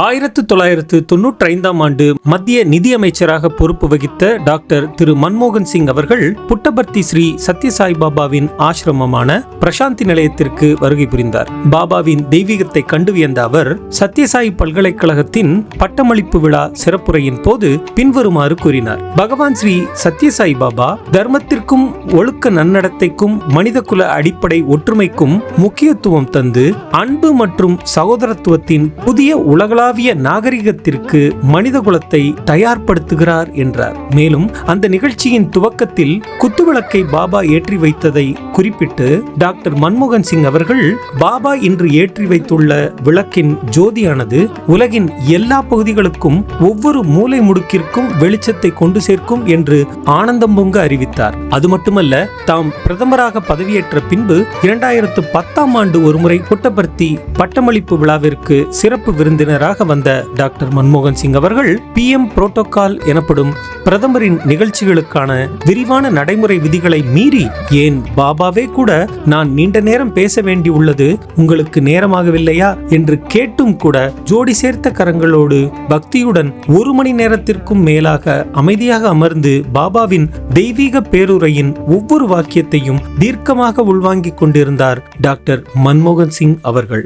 ஆயிரத்து தொள்ளாயிரத்து தொன்னூற்றி ஐந்தாம் ஆண்டு மத்திய நிதியமைச்சராக பொறுப்பு வகித்த டாக்டர் திரு மன்மோகன் சிங் அவர்கள் புட்டபர்த்தி ஸ்ரீ சத்யசாய் பாபாவின் ஆசிரமமான பிரசாந்தி நிலையத்திற்கு வருகை புரிந்தார். பாபாவின் தெய்வீகத்தை கண்டு வியந்த அவர் சத்யசாய் பல்கலைக்கழகத்தின் பட்டமளிப்பு விழா சிறப்புரையின் போது பின்வருமாறு கூறினார். பகவான் ஸ்ரீ சத்யசாய் பாபா தர்மத்திற்கும் ஒழுக்க நன்னடத்தைக்கும் மனிதகுல அடிப்படை ஒற்றுமைக்கும் முக்கியத்துவம் தந்து அன்பு மற்றும் சகோதரத்துவத்தின் புதிய உலகளாவிய நாகரிகத்திற்கு மனிதகுலத்தை தயார்படுத்துகிறார் என்றார். மேலும் அந்த நிகழ்ச்சியின் துவக்கத்தில் குத்துவிளக்கை பாபா ஏற்றி வைத்ததை குறிப்பிட்டு டாக்டர் மன்மோகன் சிங் அவர்கள் பாபா இன்று ஏற்றி வைத்துள்ள விளக்கின் ஜோதியானது உலகின் எல்லா பகுதிகளுக்கும் ஒவ்வொரு மூலை முடுக்கிற்கும் வெளிச்சத்தை கொண்டு சேர்க்கும் என்று ஆனந்தம் பொங்க அறிவித்தார். அது மட்டுமல்ல தாம் பிரதமராக பதவியேற்ற பின்பு இரண்டாயிரத்து பத்தாம் ஆண்டு ஒருமுறை புட்டபர்த்தி பட்டமளிப்பு விழாவிற்கு சிறப்பு விருந்தினராக வந்த டாக்டர் மன்மோகன் சிங் அவர்கள் பி எம் புரோட்டோகால் எனப்படும் பிரதமரின் நிகழ்ச்சிகளுக்கான விரிவான நடைமுறை விதிகளை மீறி ஏன் பாபாவே கூட நான் நீண்ட நேரம் பேச வேண்டியுள்ளது உங்களுக்கு நேரமாகவில்லையா என்று கேட்டும் கூட ஜோடி சேர்த்த கரங்களோடு பக்தியுடன் ஒரு மணி நேரத்திற்கும் மேலாக அமைதியாக அமர்ந்து பாபாவின் தெய்வீக பேருரையின் ஒவ்வொரு வாக்கியத்தையும் தீர்க்கமாக உள்வாங்கிக் கொண்டிருந்தார் டாக்டர் மன்மோகன் சிங் அவர்கள்.